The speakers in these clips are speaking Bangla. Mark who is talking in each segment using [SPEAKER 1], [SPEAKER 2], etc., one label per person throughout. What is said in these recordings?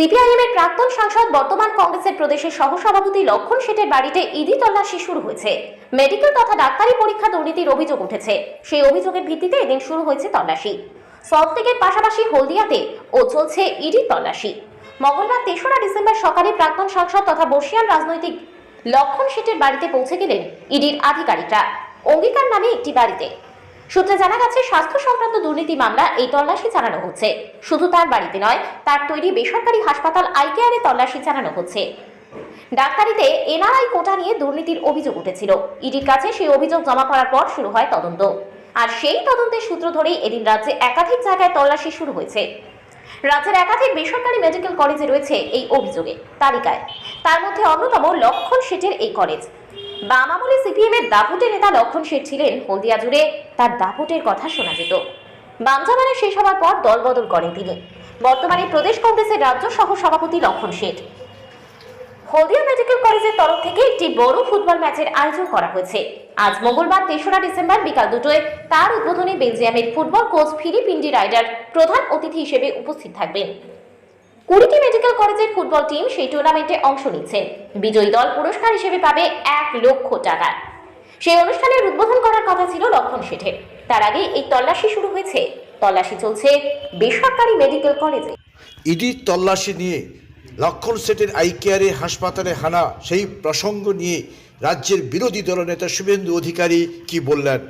[SPEAKER 1] সিপিআইএম এর প্রাক্তন সাংসদ বর্তমান কংগ্রেসের প্রদেশের সহসভাপতি লক্ষণ শেঠের বাড়িতে ইডি তল্লাশি শুরু হয়েছে। মেডিকেল তথা ডাক্তারি পরীক্ষা দুর্নীতির অভিযোগ উঠেছে। সেই অভিযোগের ভিত্তিতে এদিন শুরু হয়েছে তল্লাশি। সল্টলেকের পাশাপাশি হলদিয়াতে ও চলছে ইডি তল্লাশি। মঙ্গলবার তেসরা ডিসেম্বর সকালে প্রাক্তন সাংসদ তথা বর্ষিয়ান রাজনৈতিক লক্ষণ শেঠের বাড়িতে পৌঁছে গেলেন ইডির আধিকারিকরা। অঙ্গীকার নামে একটি বাড়িতে। সূত্রে জানা গেছে, স্বাস্থ্য সংক্রান্ত দুর্নীতি মামলা এই তল্লাশি চালানো হচ্ছে। শুধু তার বাড়িতে নয়, তার তৈরি বেসরকারি হাসপাতাল আইকেআরে তল্লাশি চালানো হচ্ছে। ডাক্তারিতে এনআরআই কোটা নিয়ে দুর্নীতির অভিযোগ উঠেছিল। ইডির কাছে সেই অভিযোগ জমা করার পর শুরু হয় তদন্ত। আর সেই তদন্তের সূত্র ধরেই এদিন রাজ্যে একাধিক জায়গায় তল্লাশি শুরু হয়েছে। রাজ্যের একাধিক বেসরকারি মেডিকেল কলেজে রয়েছে এই অভিযোগে, তালিকায়। তার মধ্যে অন্যতম লক্ষণ শেঠের এই কলেজ। বাম আমলে সিপিএম এর দাপুটে নেতা লক্ষণ শেঠ ছিলেন হলদিয়া জুড়ে। তার দাপুটের কথা শোনা যেত। বাম শেষ হওয়ার পর দলবদল করেন তিনি। বর্তমানে প্রদেশ কংগ্রেসের রাজ্য সহ সভাপতি লক্ষণ শেঠ। হলদিয়া মেডিকেল কলেজের তরফ থেকে একটি বড় ফুটবল ম্যাচের আয়োজন করা হয়েছে। আজ মঙ্গলবার তেসরা ডিসেম্বর বিকাল দুটোয় তার উদ্বোধনে বেলজিয়ামের ফুটবল কোচ ফিলিপ ইন্ডি রাইডার প্রধান অতিথি হিসেবে উপস্থিত থাকবেন। কুড়িটি মেডিকেল কলেজের ফুটবল টিম সেই টুর্নামেন্টে অংশ নিচ্ছেন বিজয়ী দল পুরস্কার হিসেবে পাবে এক লক্ষ টাকা। সেই অনুষ্ঠানের উদ্বোধন করার কথা ছিল লক্ষণ শেঠের। তার আগে এই তল্লাশি শুরু হয়েছে। তল্লাশি চলছে বেসরকারি মেডিকেল কলেজে
[SPEAKER 2] ইডির তল্লাশি নিয়ে লক্ষণ সেটের আইকেয়ারে হাসপাতালে হানা, সেই প্রসঙ্গ নিয়ে রাজ্যের বিরোধী দলনেতা শুভেন্দু অধিকারী কি বললেন?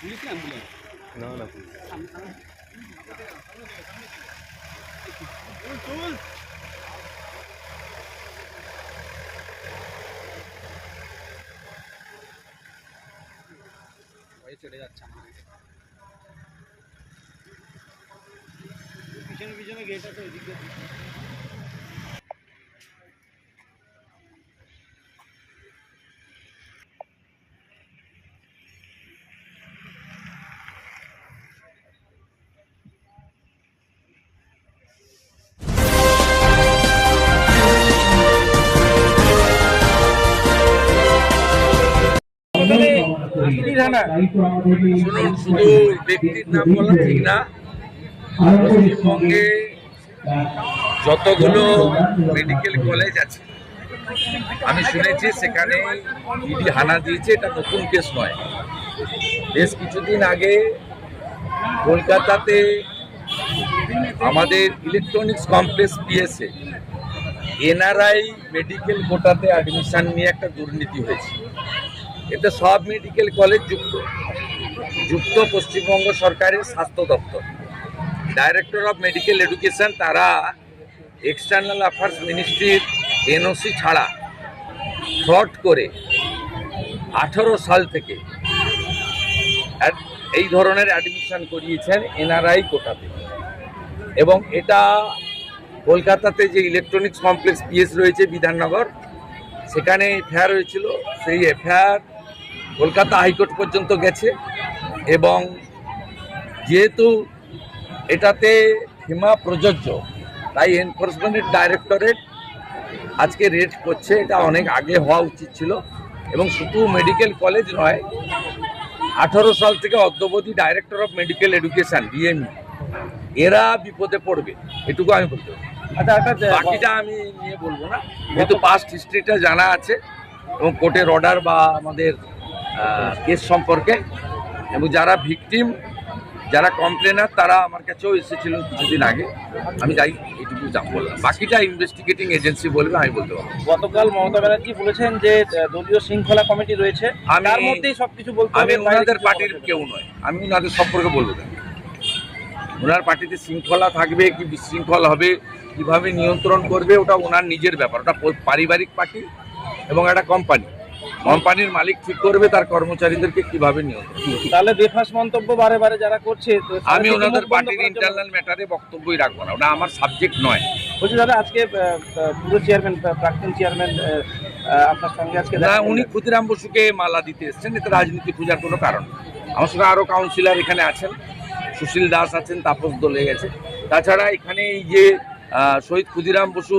[SPEAKER 3] পুলিশ না অ্যাম্বুলেন্স?
[SPEAKER 4] না না
[SPEAKER 3] ভয়ে চলে। যাচ্ছে আমাদেরকে পিছনে পিছনে গেট আছে ওইদিকে
[SPEAKER 5] শুনুন শুধু ব্যক্তির নাম বলা ঠিক না। পশ্চিমবঙ্গে যতগুলো মেডিকেল কলেজ আছে, আমি শুনেছি সেখানে ইডি হানা দিয়েছে, এটা নতুন কেস নয়। বেশ কিছুদিন আগে কলকাতাতে আমাদের electronics complex PSA NRI medical কোটাতে admission নিয়ে একটা দুর্নীতি হয়েছে। এতে সব মেডিকেল কলেজ যুক্ত। যুক্ত পশ্চিমবঙ্গ সরকারের স্বাস্থ্য দপ্তর। ডাইরেক্টর অফ মেডিকেল এডুকেশন তারা এক্সটার্নাল অ্যাফেয়ার্স মিনিস্ট্রির এনওসি ছাড়া ফ্রড করে আঠারো সাল থেকে এই ধরনের অ্যাডমিশন করিয়েছেন এনআরআই কোটাতে। এবং এটা কলকাতাতে যে ইলেকট্রনিক্স কমপ্লেক্স পিএস রয়েছে বিধাননগর, সেখানে এফআইআর হয়েছিল। সেই এফআইআর কলকাতা হাইকোর্ট পর্যন্ত গেছে এবং যেহেতু এটাতে সীমা প্রযোজ্য তাই এনফোর্সমেন্টের ডাইরেক্টরেট আজকে রেড করছে এটা অনেক আগে হওয়া উচিত ছিল এবং শুধু মেডিকেল কলেজ নয় আঠারো সাল থেকে অদ্যবধি director of medical education DME এরা বিপদে পড়বে এটুকু আমি বলতে পারি।
[SPEAKER 3] আচ্ছা একটা
[SPEAKER 5] বাকিটা আমি নিয়ে বলব না যেহেতু পাস্ট হিস্ট্রিটা জানা আছে এবং কোর্টের অর্ডার বা আমাদের কেস সম্পর্কে। এবং যারা ভিকটিম যারা কমপ্লেনার তারা আমার কাছেও এসেছিলেন কিছুদিন আগে। আমি যাই এইটুকু যা বললাম। বাকিটা ইনভেস্টিগেটিং এজেন্সি বলবে আমি বলতে পারব।
[SPEAKER 4] গতকাল মমতা ব্যানার্জি বলেছেন যে দলীয় শৃঙ্খলা কমিটি রয়েছে। তার মধ্যেই সবকিছু বলতে
[SPEAKER 5] আমি ওনাদের পার্টির। কেউ নয়। আমি ওনাদের সম্পর্কে বলব না ওনার পার্টিতে শৃঙ্খলা থাকবে কি বিশৃঙ্খল হবে কীভাবে নিয়ন্ত্রণ করবে ওটা ওনার নিজের ব্যাপার। ওটা পারিবারিক পার্টি এবং একটা কোম্পানি কোম্পানির মালিক ঠিক করবে তার কর্মচারীদেরকে কীভাবে নিয়ন্ত্রণ করবে।
[SPEAKER 4] তাহলে বেফাস মন্তব্য বারে বারে যারা করছে
[SPEAKER 5] আমি ওনাদের পার্টির ইন্টারনাল ম্যাটারে বক্তব্যই রাখব না ওটা আমার সাবজেক্ট নয়
[SPEAKER 4] বলছি দাদা আজকে পুরো চেয়ারম্যান প্রাক্তন চেয়ারম্যান আপনার সঙ্গে আজকে
[SPEAKER 5] না উনি ক্ষুদিরাম বসুকে মালা দিতে এসছেন এতে রাজনীতি খোঁজার কোনো কারণ। আমার সঙ্গে আরও কাউন্সিলর এখানে আছেন সুশীল দাস আছেন তাপস দলে গেছে তাছাড়া এখানে এই যে শহীদ ক্ষুদিরাম বসু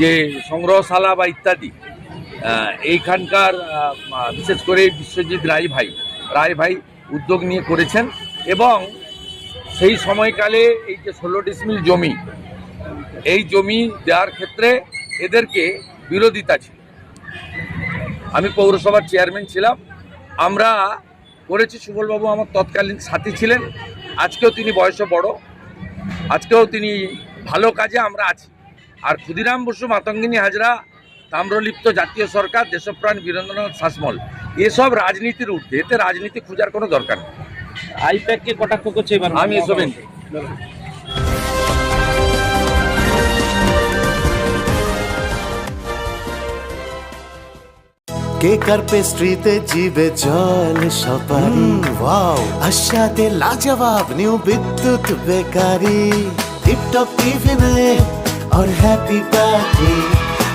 [SPEAKER 5] যে সংগ্রহশালা বা ইত্যাদি এইখানকার বিশেষ করে বিশ্বজিৎ রায় ভাই। রায় ভাই উদ্যোগ নিয়ে করেছেন এবং সেই সময়কালে এই যে ষোলো ডিসমিল জমি, এই জমি দেওয়ার ক্ষেত্রে এদেরকে বিরোধিতা ছিল। আমি পৌরসভার চেয়ারম্যান ছিলাম। আমরা করেছি সুবলবাবু আমার তৎকালীন সাথী ছিলেন। আজকেও তিনি বয়সে বড়। আজকেও তিনি ভালো কাজে আমরা আছি। আর ক্ষুদিরাম বসু, মাতঙ্গিনী হাজরা তাম্রলিপ্ত জাতীয় সরকার দেশপ্রাণ বীরেন্দ্রনাথ শাসমল এসব রাজনীতির ঊর্ধ্বে এতে রাজনীতি খোঁজার কোনো দরকার নেই
[SPEAKER 4] আইপ্যাককে কটাক্ষ করছে এবার
[SPEAKER 5] আমি এসব এন-
[SPEAKER 6] কেক আর পেস্ট্রিতে জিবে জল সপারি ওয়াও আশাতে লাজবাব নিউ বিদ্যুৎ বেকারি টিপটপ টিফিনে और हैप्पी पार्टी